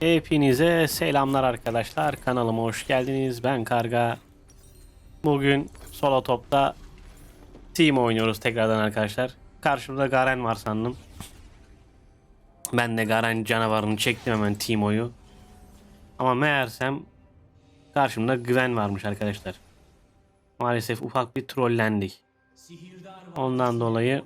Hepinize selamlar arkadaşlar. Kanalıma hoş geldiniz. Ben Karga. Bugün solo topta team oynuyoruz tekrardan arkadaşlar. Karşımda Garen var sandım. Ben de Garen canavarını çektim hemen Timo'yu. Ama meğersem karşımda Gwen varmış arkadaşlar. Maalesef ufak bir trollendik. Ondan dolayı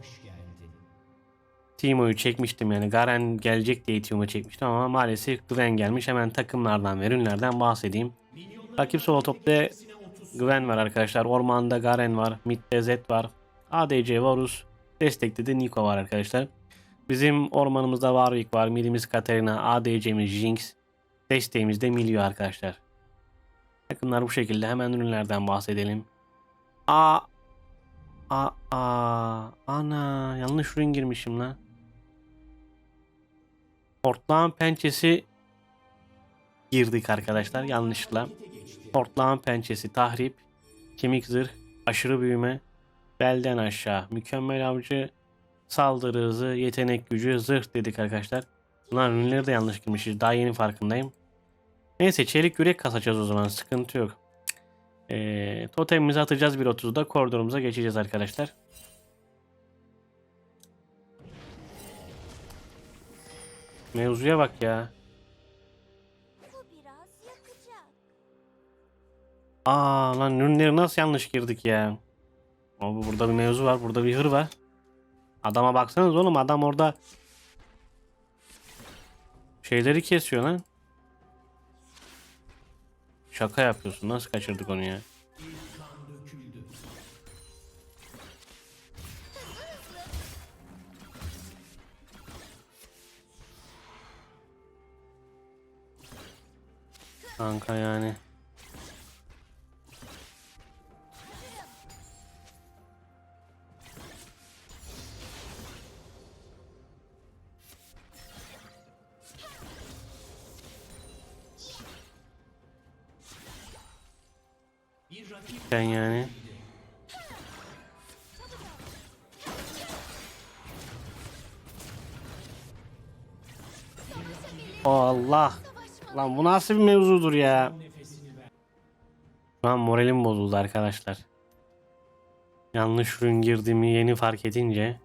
Timo'yu çekmiştim yani Garen gelecek diye Timo'yu çekmiştim ama maalesef Gwen gelmiş. Hemen takımlardan ve ürünlerden bahsedeyim. Rakip solo topta Gwen var arkadaşlar. Ormanda Garen var. Mid'de Zed var. ADC Varus. Destekte de Nico var arkadaşlar. Bizim ormanımızda Warwick var. Midimiz Katarina. ADC'miz Jinx. Desteğimiz de Milio arkadaşlar. Takımlar bu şekilde. Hemen ürünlerden bahsedelim. A A a ana yanlış ürün girmişim lan. Portlağın pençesi girdik arkadaşlar yanlışlıkla. Portlağın pençesi tahrip, kemik zırh, aşırı büyüme, belden aşağı, mükemmel avcı, saldırı hızı, yetenek gücü, zırh dedik arkadaşlar. Bunlar ürünleri de yanlış girmişiz. Daha yeni farkındayım. Neyse çelik yürek kasacağız o zaman. Sıkıntı yok. Ee, totemimizi atacağız 1.30'da koridorumuza geçeceğiz arkadaşlar. Mevzuya bak ya. Aa lan ürünleri nasıl yanlış girdik ya. Abi burada bir mevzu var. Burada bir hır var. Adama baksanız oğlum adam orada şeyleri kesiyor lan. Şaka yapıyorsun. Nasıl kaçırdık onu ya? Kanka yani. Ben yani. Allah. Lan bu nasıl bir mevzudur ya? Şu an moralim bozuldu arkadaşlar. Yanlış ürün girdiğimi yeni fark edince.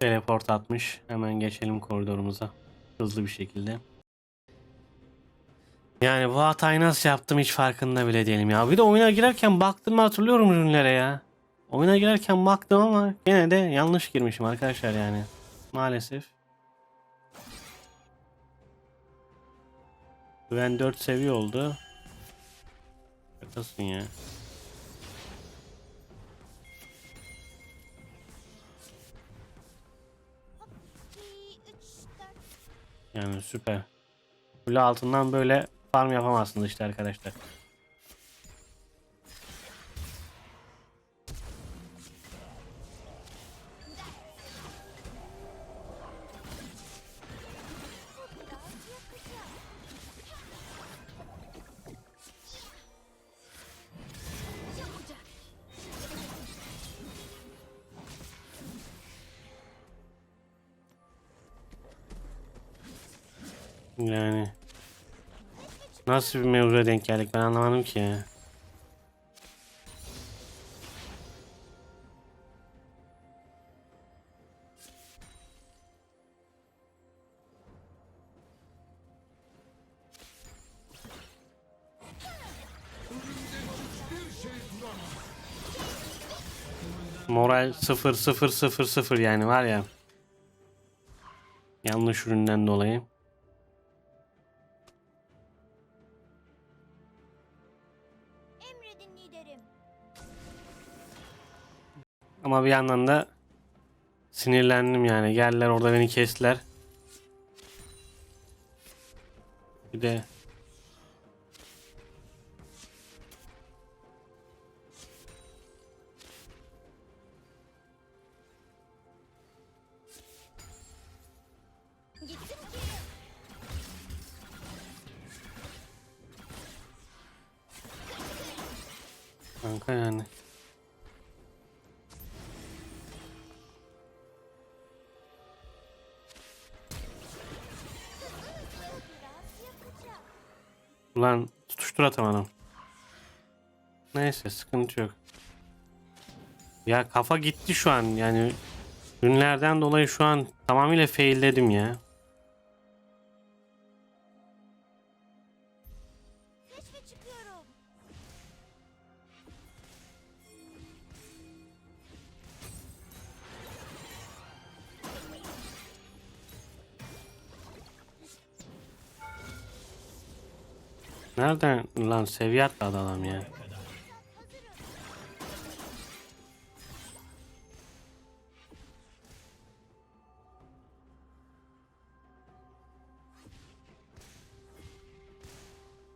Teleport atmış. Hemen geçelim koridorumuza. Hızlı bir şekilde. Yani bu hatayı nasıl yaptım hiç farkında bile değilim ya. Bir de oyuna girerken baktım hatırlıyorum ürünlere ya. Oyuna girerken baktım ama gene de yanlış girmişim arkadaşlar yani. Maalesef. Güven 4 seviye oldu. Şakasın ya. Yani süper. Kule altından böyle farm yapamazsınız işte arkadaşlar. Nasıl bir mevzuya denk geldik ben anlamadım ki. Moral 0 0 0 0 yani var ya. Yanlış üründen dolayı. Ama bir yandan da sinirlendim yani. Geldiler orada beni kestiler. Bir de. Kanka yani. Ulan tutuştur atamadım. Neyse sıkıntı yok. Ya kafa gitti şu an yani. Günlerden dolayı şu an tamamıyla failledim ya. Nereden lan seviye atladı adam ya.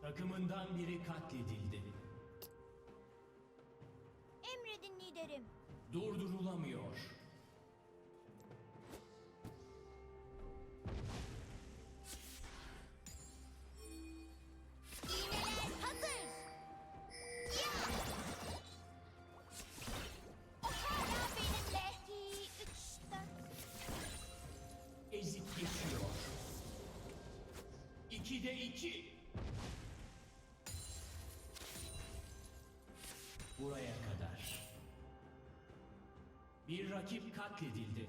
Takımından biri katledildi. Emredin liderim. Durdurulamıyor. İkide iki. Buraya kadar. Bir rakip katledildi.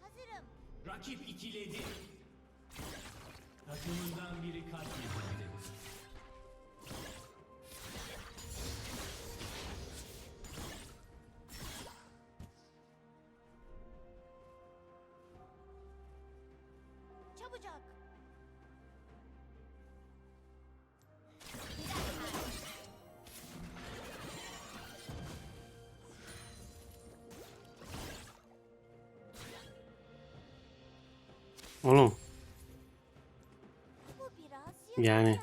Hazırım. Rakip ikiledi. Takımından biri katledildi. Oğlum Yani.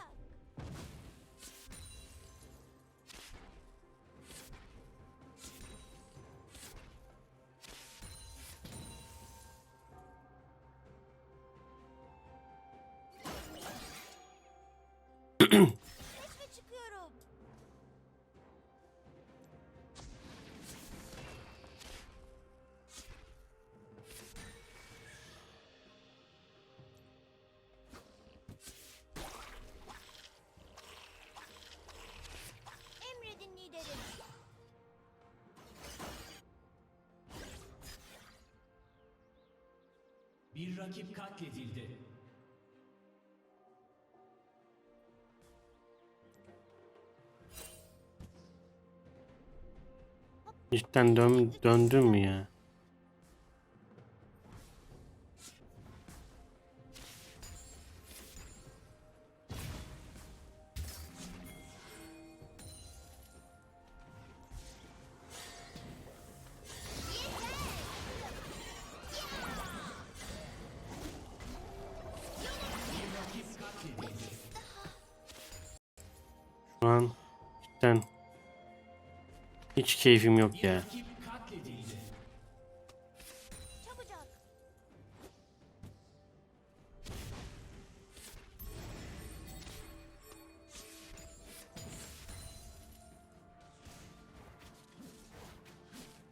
Bir rakip katledildi. cidden dön döndün mü ya? Hiç keyfim yok ya.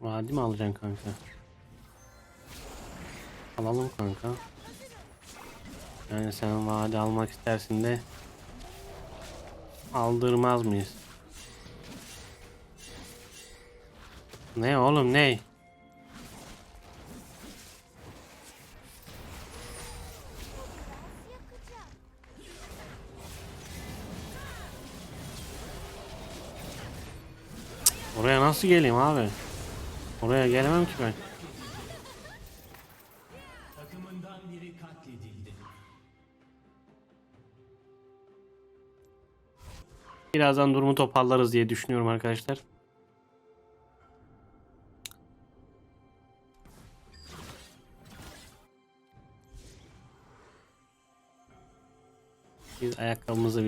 Vadi mi alacaksın kanka? Alalım kanka. Yani sen vade almak istersin de aldırmaz mıyız? Ne oğlum ne? Oraya nasıl geleyim abi? Oraya gelemem ki ben. Takımından biri katledildi. Birazdan durumu toparlarız diye düşünüyorum arkadaşlar.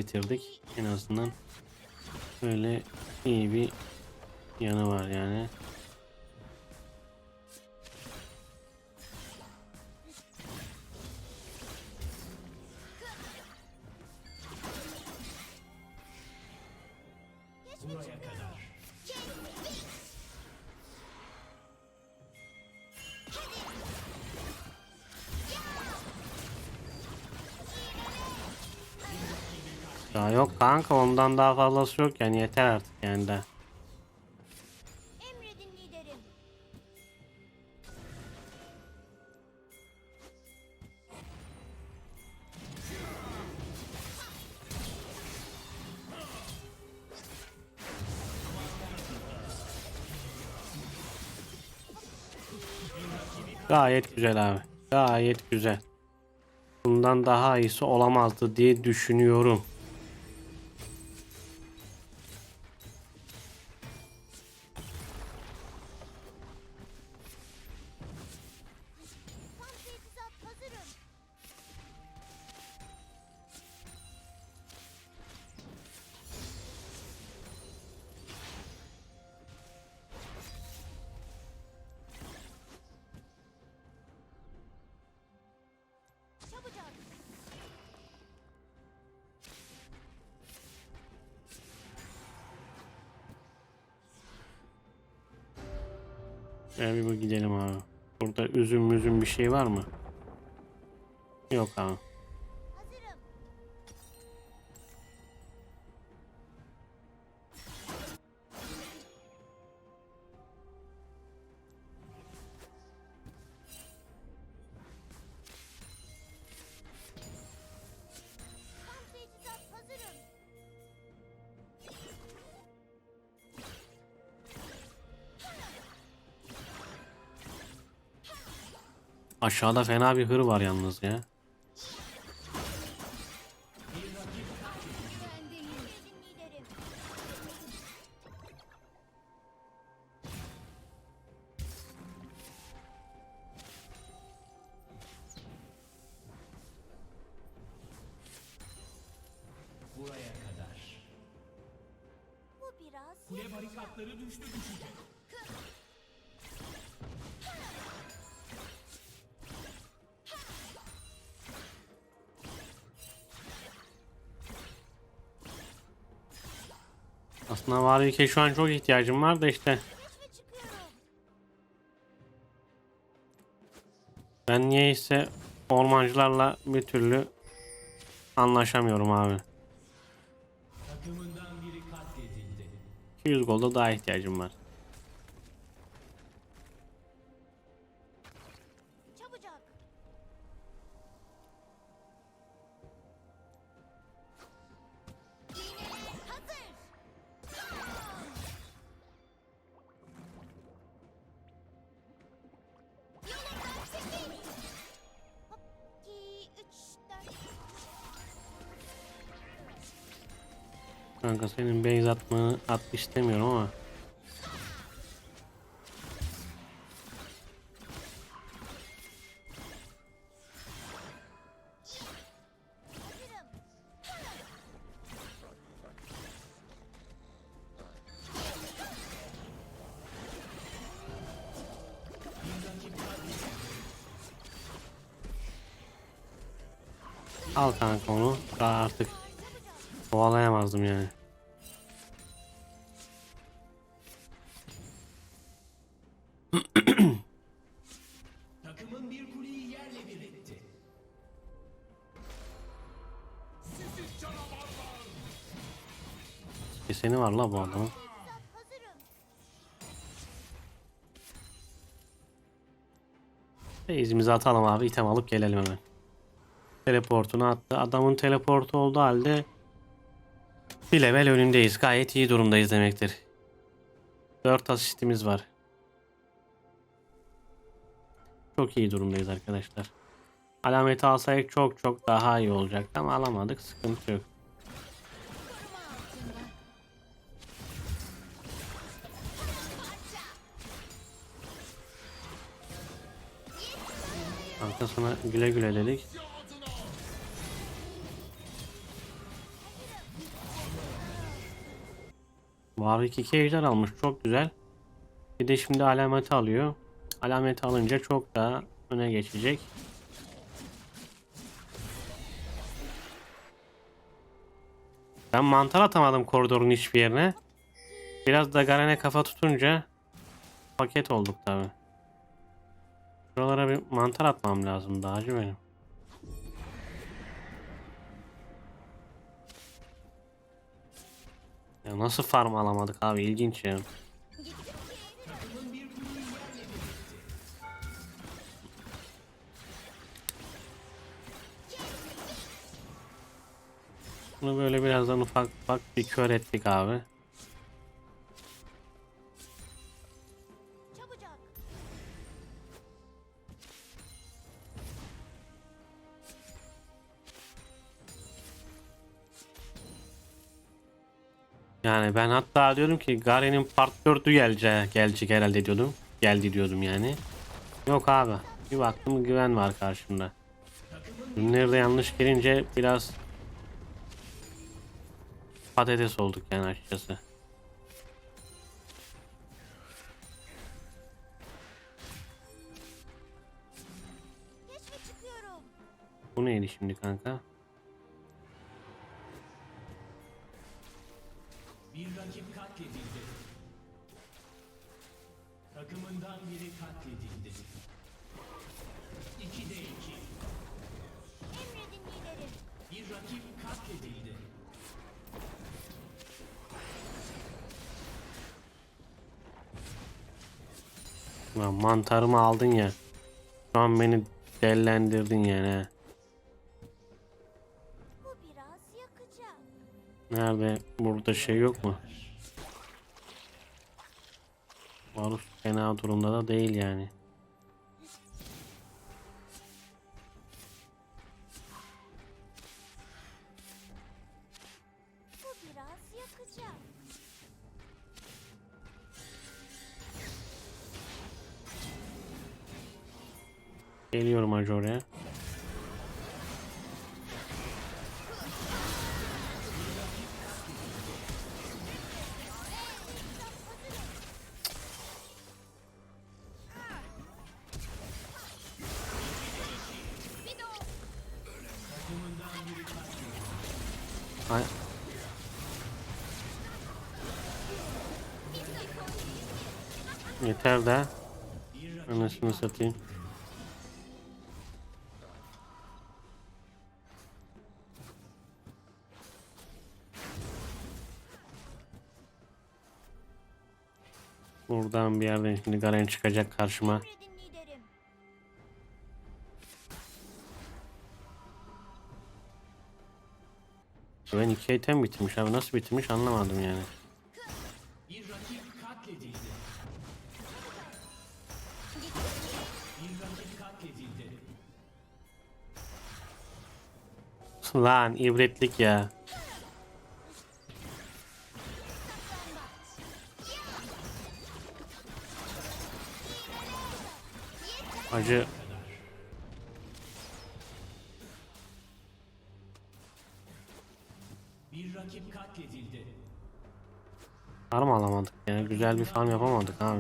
Bitirdik. En azından böyle iyi bir yanı var yani. Ya yok kanka ondan daha fazlası yok yani yeter artık yani de. Gayet güzel abi. Gayet güzel. Bundan daha iyisi olamazdı diye düşünüyorum. Gel bir bak gidelim abi. Burada üzüm üzüm bir şey var mı? Yok abi. Aşağıda fena bir hır var yalnız ya. Aslında Warwick'e şu an çok ihtiyacım var da işte. Ben niyeyse ormancılarla bir türlü anlaşamıyorum abi. Takımından biri katledildi. 200 golda daha ihtiyacım var. Kanka senin base atmanı at istemiyorum ama. Takımın bir kuleyi yerle bir etti. Keseni var la bu adamın. Hazırım. Base'imizi atalım abi. item alıp gelelim hemen. Teleportunu attı. Adamın teleportu olduğu halde bir level önündeyiz. Gayet iyi durumdayız demektir. 4 asistimiz var. Çok iyi durumdayız arkadaşlar. Alameti alsaydık çok çok daha iyi olacaktı ama alamadık. Sıkıntı yok. Arkasına güle güle dedik. Warwick 2 ejder almış. Çok güzel. Bir de şimdi alameti alıyor. Alameti alınca çok daha öne geçecek. Ben mantar atamadım koridorun hiçbir yerine. Biraz da Garen'e kafa tutunca paket olduk tabi. Şuralara bir mantar atmam lazım daha acı benim. Ya nasıl farm alamadık abi ilginç ya. Bunu böyle birazdan ufak ufak bir kör ettik abi. Yani ben hatta diyorum ki Garen'in part 4'ü gelecek, gelecek herhalde diyordum. Geldi diyordum yani. Yok abi. Bir baktım güven var karşımda. Ürünleri de yanlış gelince biraz patates olduk yani açıkçası. Bu neydi şimdi kanka? Bir rakip katledildi. Takımından biri katledildi. 2'de 2. Emredin liderim. Bir rakip katledildi. Lan mantarımı aldın ya. Şu an beni dellendirdin yani. he. Bu biraz yakacak. Nerede? Burada şey yok mu? Varus fena durumda da değil yani. Geliyorum hacı oraya. Ay. Yeter de. Anasını satayım. Buradan bir yerden şimdi Garen çıkacak karşıma. Ben iki item bitirmiş abi nasıl bitirmiş anlamadım yani. Lan ibretlik ya. Acı Bir rakip katledildi. farm alamadık yani güzel bir farm yapamadık abi.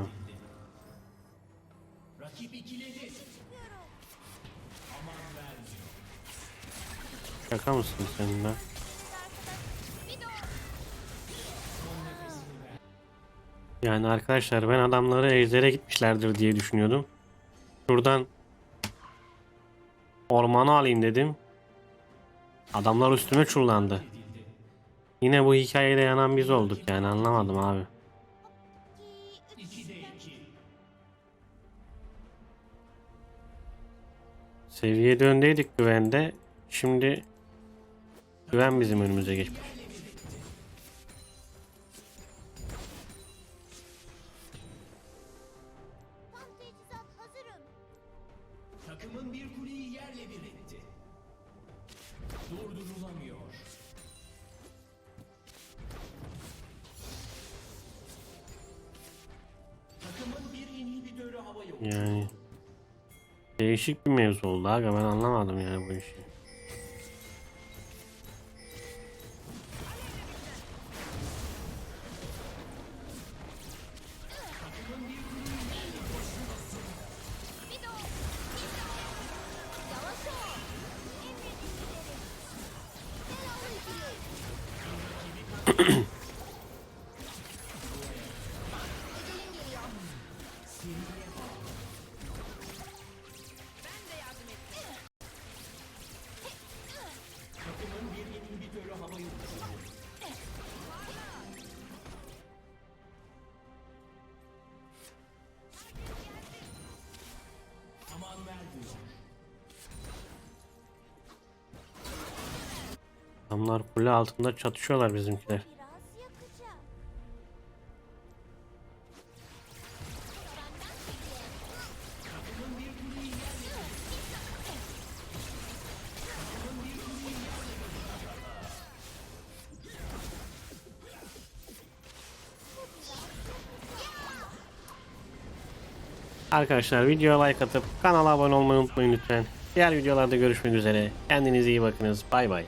Rakip ikiledi. Aman vermiyor. Şaka mısın sen de? Yani arkadaşlar ben adamları ejder'e gitmişlerdir diye düşünüyordum. Şuradan ormanı alayım dedim. Adamlar üstüme çullandı. Yine bu hikayede yanan biz olduk yani anlamadım abi. İki, üç. 2'de 2. Seviyede öndeydik güvende. Şimdi güven bizim önümüze geçmiş. Değişik bir mevzu oldu aga ben anlamadım yani bu işi. Adamlar kule altında çatışıyorlar bizimkiler. Arkadaşlar videoya like atıp kanala abone olmayı unutmayın lütfen. Diğer videolarda görüşmek üzere. Kendinize iyi bakınız. Bay bay.